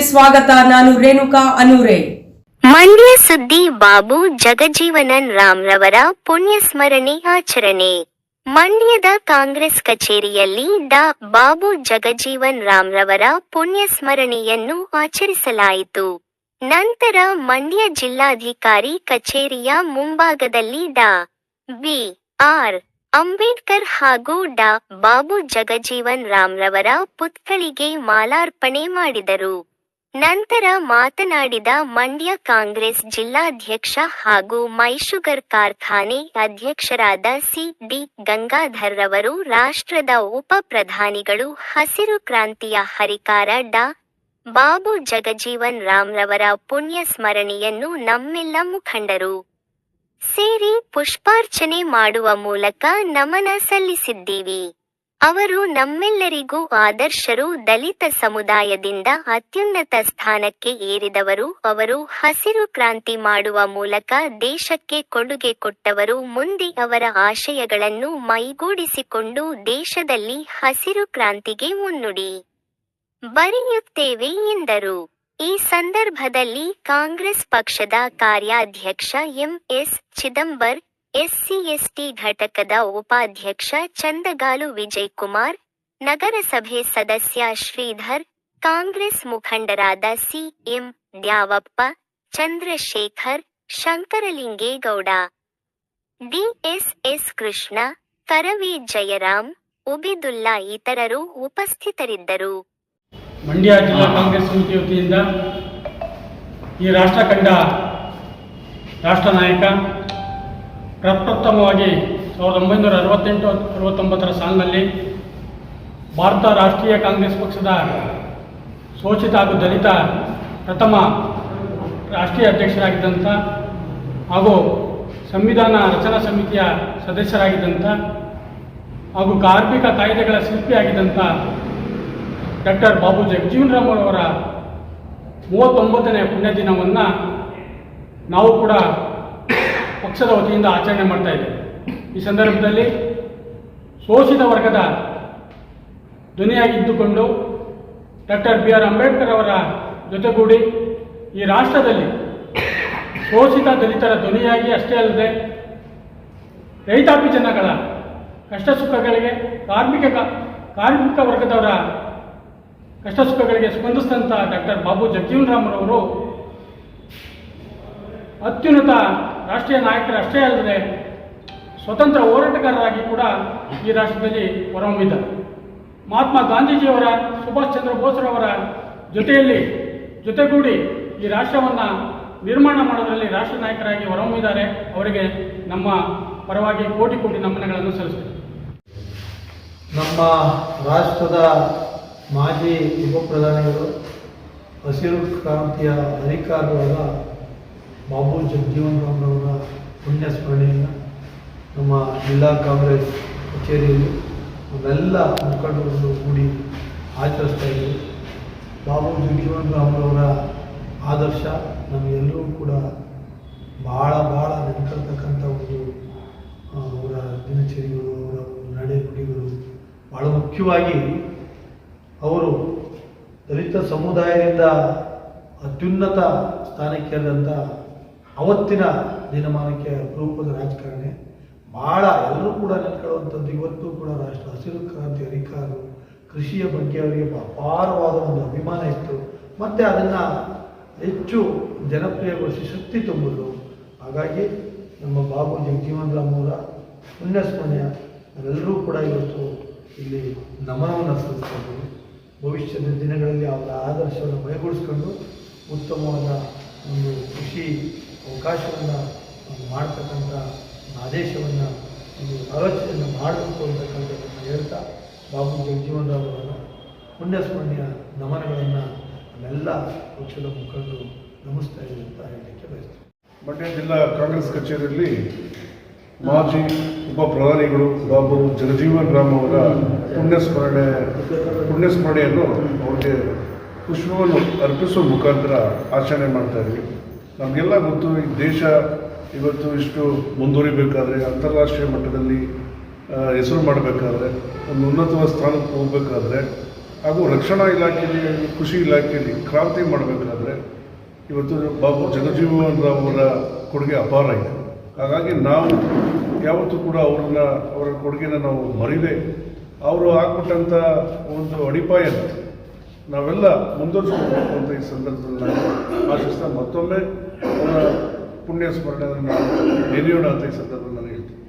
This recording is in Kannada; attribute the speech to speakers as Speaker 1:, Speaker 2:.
Speaker 1: ಸ್ವಾಗತ, ನಾನು ರೇಣುಕಾ ಅನೂರೆ.
Speaker 2: ಮಂಡ್ಯ ಸುದ್ದಿ ಬಾಬು ಜಗಜೀವನನ್ ಪುಣ್ಯ ಸ್ಮರಣೆ ಆಚರಣೆ. ಮಂಡ್ಯದ ಕಾಂಗ್ರೆಸ್ ಕಚೇರಿಯಲ್ಲಿ ಡಾ. ಬಾಬು ಜಗಜೀವನ್ ಪುಣ್ಯ ಸ್ಮರಣಿಯನ್ನು ಆಚರಿಸಲಾಯಿತು. ನಂತರ ಮಂಡ್ಯ ಜಿಲ್ಲಾಧಿಕಾರಿ ಕಚೇರಿಯ ಮುಂಭಾಗದಲ್ಲಿ ಡಾ. ಬಿ. ಆರ್. ಅಂಬೇಡ್ಕರ್ ಹಾಗೂ ಡಾ. ಬಾಬು ಜಗಜೀವನ್ ರಾಮ್ರವರ ಪುತ್ಥಳಿಗೆ ಮಾಲಾರ್ಪಣೆ ಮಾಡಿದರು. ನಂತರ ಮಾತನಾಡಿದ ಮಂಡ್ಯ ಕಾಂಗ್ರೆಸ್ ಜಿಲ್ಲಾಧ್ಯಕ್ಷ ಹಾಗೂ ಮೈಶುಗರ್ ಕಾರ್ಖಾನೆ ಅಧ್ಯಕ್ಷರಾದ ಸಿ. ಡಿ. ಗಂಗಾಧರ್ ರವರು ರಾಷ್ಟ್ರದ ಉಪ ಪ್ರಧಾನಿಗಳು ಹಸಿರು ಕ್ರಾಂತಿಯ ಹರಿಕಾರ ಡಾ. ಬಾಬು ಜಗಜೀವನ್ ರಾಮ್ರವರ ಪುಣ್ಯ ಸ್ಮರಣೆಯನ್ನು ನಮ್ಮೆಲ್ಲ ಮುಖಂಡರು ಸೇರಿ ಪುಷ್ಪಾರ್ಚನೆ ಮಾಡುವ ಮೂಲಕ ನಮನ ಸಲ್ಲಿಸಿದ್ದೀವಿ. ಅವರು ನಮ್ಮೆಲ್ಲರಿಗೂ ಆದರ್ಶರು, ದಲಿತ ಸಮುದಾಯದಿಂದ ಅತ್ಯುನ್ನತ ಸ್ಥಾನಕ್ಕೆ ಏರಿದವರು, ಅವರು ಹಸಿರು ಕ್ರಾಂತಿ ಮಾಡುವ ಮೂಲಕ ದೇಶಕ್ಕೆ ಕೊಡುಗೆ ಕೊಟ್ಟವರು, ಮುಂದೆ ಅವರ ಆಶಯಗಳನ್ನು ಮೈಗೂಡಿಸಿಕೊಂಡು ದೇಶದಲ್ಲಿ ಹಸಿರು ಕ್ರಾಂತಿಗೆ ಮುನ್ನುಡಿ. ಬರೆಯುತ್ತೇವೆ ಎಂದರು. ಈ ಸಂದರ್ಭದಲ್ಲಿ ಕಾಂಗ್ರೆಸ್ ಪಕ್ಷದ ಕಾರ್ಯಾಧ್ಯಕ್ಷ ಎಂಎಸ್ ಚಿದಂಬರ್, ಎಸ್ಸಿಎಸ್ಟಿ ಘಟಕದ ಉಪಾಧ್ಯಕ್ಷ ಚಂದಗಾಲು ವಿಜಯ್ ಕುಮಾರ್ ನಗರಸಭೆ ಸದಸ್ಯ ಶ್ರೀಧರ್, ಕಾಂಗ್ರೆಸ್ ಮುಖಂಡರಾದ C M Dyavappa, Chandrashekar, Shankaralingegowda, DSS Krishna Karavi Jayaram, Ubidulla ಇತರರು ಉಪಸ್ಥಿತರಿದ್ದರು.
Speaker 3: ಮಂಡ್ಯ ಜಿಲ್ಲಾ ಕಾಂಗ್ರೆಸ್ ಸಮಿತಿ ವತಿಯಿಂದ ಈ ರಾಷ್ಟ್ರ ಕಂಡ ರಾಷ್ಟ್ರ ನಾಯಕ ಪ್ರಪ್ರಥಮವಾಗಿ ಸಾವಿರದ ಒಂಬೈನೂರ ಅರವತ್ತೆಂಟು ಅರವತ್ತೊಂಬತ್ತರ ಸಾಲಿನಲ್ಲಿ ಭಾರತ ರಾಷ್ಟ್ರೀಯ ಕಾಂಗ್ರೆಸ್ ಪಕ್ಷದ ಶೋಷಿತ ಹಾಗೂ ದಲಿತ ಪ್ರಥಮ ರಾಷ್ಟ್ರೀಯ ಅಧ್ಯಕ್ಷರಾಗಿದ್ದಂಥ ಹಾಗೂ ಸಂವಿಧಾನ ರಚನಾ ಸಮಿತಿಯ ಸದಸ್ಯರಾಗಿದ್ದಂಥ ಹಾಗೂ ಕಾರ್ಮಿಕ ಕಾಯ್ದೆಗಳ ಶಿಲ್ಪಿಯಾಗಿದ್ದಂಥ ಡಾಕ್ಟರ್ ಬಾಬು ಜಗಜೀವನರಾಮ್ ಅವರ ಮೂವತ್ತೊಂಬತ್ತನೇ ಪುಣ್ಯ ದಿನವನ್ನು ನಾವು ಕೂಡ ಪಕ್ಷದ ವತಿಯಿಂದ ಆಚರಣೆ ಮಾಡ್ತಾ ಇದ್ದೇವೆ. ಈ ಸಂದರ್ಭದಲ್ಲಿ ಶೋಷಿತ ವರ್ಗದ ಧ್ವನಿಯಾಗಿದ್ದುಕೊಂಡು ಡಾಕ್ಟರ್ ಬಿ ಆರ್ ಅಂಬೇಡ್ಕರ್ ಅವರ ಜೊತೆಗೂಡಿ ಈ ರಾಷ್ಟ್ರದಲ್ಲಿ ಶೋಷಿತ ದಲಿತರ ಧ್ವನಿಯಾಗಿ ಅಷ್ಟೇ ಅಲ್ಲದೆ ರೈತಾಪಿ ಜನಗಳ ಕಷ್ಟ ಸುಖಗಳಿಗೆ ಕಾರ್ಮಿಕ ಕಾರ್ಮಿಕ ವರ್ಗದವರ ಕಷ್ಟ ಸುಖಗಳಿಗೆ ಸ್ಪಂದಿಸಿದಂಥ ಡಾಕ್ಟರ್ ಬಾಬು ಜಗಜೀವನರಾಮ್ರವರು ಅತ್ಯುನ್ನತ ರಾಷ್ಟ್ರೀಯ ನಾಯಕರಷ್ಟೇ ಅಲ್ಲದೆ ಸ್ವತಂತ್ರ ಹೋರಾಟಗಾರರಾಗಿ ಕೂಡ ಈ ರಾಷ್ಟ್ರದಲ್ಲಿ ಹೊರಹೊಮ್ಮಿದ್ದಾರೆ. ಮಹಾತ್ಮ ಗಾಂಧೀಜಿಯವರ, ಸುಭಾಷ್ ಚಂದ್ರ ಬೋಸ್ರವರ ಜೊತೆಯಲ್ಲಿ ಜೊತೆಗೂಡಿ ಈ ರಾಷ್ಟ್ರವನ್ನು ನಿರ್ಮಾಣ ಮಾಡೋದರಲ್ಲಿ ರಾಷ್ಟ್ರ ನಾಯಕರಾಗಿ ಹೊರಹೊಮ್ಮಿದ್ದಾರೆ. ಅವರಿಗೆ ನಮ್ಮ ಪರವಾಗಿ ಕೋಟಿ ಕೋಟಿ ನಮನಗಳನ್ನು ಸಲ್ಲಿಸುತ್ತೇವೆ
Speaker 4: ನಮ್ಮ ರಾಷ್ಟ್ರದ ಮಾಜಿ ಉಪ ಪ್ರಧಾನಿಗಳು ಹಸಿರು ಕ್ರಾಂತಿಯ ಅಧಿಕಾರಿಗಳ ಬಾಬು ಜಗಜೀವನ್ ರಾಮ್ರವರ ಪುಣ್ಯ ನಮ್ಮ ಜಿಲ್ಲಾ ಕಾಂಗ್ರೆಸ್ ಕಚೇರಿಯಲ್ಲಿ ಅವೆಲ್ಲ ಮುಖಂಡರು ಕೂಡಿ ಆಚರಿಸ್ತಾ ಇದ್ದೀವಿ ಬಾಬು ಜಗಜೀವನ್ ರಾಮ್ರವರ ಆದರ್ಶ ನಮಗೆಲ್ಲರೂ ಕೂಡ ಭಾಳ ಭಾಳ ನೆನಪಿರ್ತಕ್ಕಂಥ ಒಂದು ಅವರ ದಿನಚರಿಗಳು, ಅವರ ನಡೆಗುಡಿಗಳು ಭಾಳ ಮುಖ್ಯವಾಗಿ ಅವರು ದಲಿತ ಸಮುದಾಯದಿಂದ ಅತ್ಯುನ್ನತ ಸ್ಥಾನಕ್ಕೇರಿದಂಥ ಅವತ್ತಿನ ದಿನಮಾನಕ್ಕೆ ಅಪರೂಪದ ರಾಜಕಾರಣಿ. ಭಾಳ ಎಲ್ಲರೂ ಕೂಡ ನೆನ್ಕೊಳ್ಳುವಂಥದ್ದು ಇವತ್ತು ಕೂಡ ರಾಷ್ಟ್ರ ಹಸಿರು ಕ್ರಾಂತಿ ಅಧಿಕಾರರು ಕೃಷಿಯ ಬಗ್ಗೆ ಅವರಿಗೆ ಅಪಾರವಾದ ಒಂದು ಅಭಿಮಾನ ಇತ್ತು. ಮತ್ತು ಅದನ್ನು ಹೆಚ್ಚು ಜನಪ್ರಿಯಗೊಳಿಸಿ ಶಕ್ತಿ ತುಂಬಿದ್ರು. ಹಾಗಾಗಿ ನಮ್ಮ ಬಾಬು ಜಗಜೀವನ್ ರಾಮ್ ಅವರ ಪುಣ್ಯಸ್ಮರಣೆಯ ಎಲ್ಲರೂ ಕೂಡ ಇವತ್ತು ಇಲ್ಲಿ ನಮನವನ್ನು ಸಲ್ಲಿಸ್ತಾ ಭವಿಷ್ಯದ ದಿನಗಳಲ್ಲಿ ಅವರ ಆದರ್ಶವನ್ನು ಮೈಗೂಡಿಸ್ಕೊಂಡು ಉತ್ತಮವಾದ ಒಂದು ಕೃಷಿ ಅವಕಾಶವನ್ನು ಮಾಡ್ತಕ್ಕಂಥ ಆದೇಶವನ್ನು ಒಂದು ಆಲೋಚನೆಯನ್ನು ಮಾಡಬೇಕು ಅಂತಕ್ಕಂಥದ್ದನ್ನು ಹೇಳ್ತಾ ಬಾಬು ಜಗಜೀವನ್ ರಾವ್ ಅವರ ಪುಣ್ಯಸ್ಮರಣೆಯ ನಮನಗಳನ್ನು ನಮ್ಮೆಲ್ಲ ಪಕ್ಷದ ಮುಖಂಡರು ನಮಿಸ್ತಾ ಇದ್ದೀವಿ ಅಂತ ಹೇಳಲಿಕ್ಕೆ ಬಯಸ್ತೀವಿ
Speaker 5: ಮಂಡ್ಯ ಜಿಲ್ಲಾ ಕಾಂಗ್ರೆಸ್ ಕಚೇರಿಯಲ್ಲಿ ಮಾಜಿ ಉಪ ಪ್ರಧಾನಿಗಳು ಬಾಬು ಜಗಜೀವನ್ ರಾಮ್ ಅವರ ಪುಣ್ಯಸ್ಮರಣೆ, ಪುಣ್ಯಸ್ಮರಣೆಯನ್ನು ಅವ್ರಿಗೆ ಪುಷ್ಪವನ್ನು ಅರ್ಪಿಸುವ ಮುಖಾಂತರ ಆಚರಣೆ ಮಾಡ್ತಾ ಇದ್ವಿ. ನಮಗೆಲ್ಲ ಗೊತ್ತು, ಈ ದೇಶ ಇವತ್ತು ಇಷ್ಟು ಮುಂದುವರಿಬೇಕಾದ್ರೆ, ಅಂತಾರಾಷ್ಟ್ರೀಯ ಮಟ್ಟದಲ್ಲಿ ಹೆಸರು ಮಾಡಬೇಕಾದ್ರೆ, ಒಂದು ಉನ್ನತವಾದ ಸ್ಥಾನಕ್ಕೆ ಹೋಗಬೇಕಾದ್ರೆ, ಹಾಗೂ ರಕ್ಷಣಾ ಇಲಾಖೆಯಲ್ಲಿ, ಕೃಷಿ ಇಲಾಖೆಯಲ್ಲಿ ಕ್ರಾಂತಿ ಮಾಡಬೇಕಾದ್ರೆ, ಇವತ್ತು ಬಾಬು ಜಗಜೀವನ್ ರಾಮ್ ಅವರ ಕೊಡುಗೆ ಅಪಾರ ಇದೆ. ಹಾಗಾಗಿ ನಾವು ಯಾವತ್ತೂ ಕೂಡ ಅವ್ರನ್ನ, ಅವರ ಕೊಡುಗೆನ ನಾವು ಮರಿದೆ ಅವರು ಹಾಕ್ಬಿಟ್ಟಂಥ ಒಂದು ಅಡಿಪಾಯ ನಾವೆಲ್ಲ ಮುಂದುವರಿಸ್ಕೋಬೇಕು ಅಂತ ಈ ಸಂದರ್ಭದಲ್ಲಿ ನಾನು ಆಶಿಸ್ತಾ ಮತ್ತೊಮ್ಮೆ ಅವರ ಪುಣ್ಯ ಸ್ಮರಣೆಯನ್ನು ನೆನೆಯೋಣ ಅಂತ ಈ ಸಂದರ್ಭದಲ್ಲಿ ನಾನು ಹೇಳ್ತೀನಿ.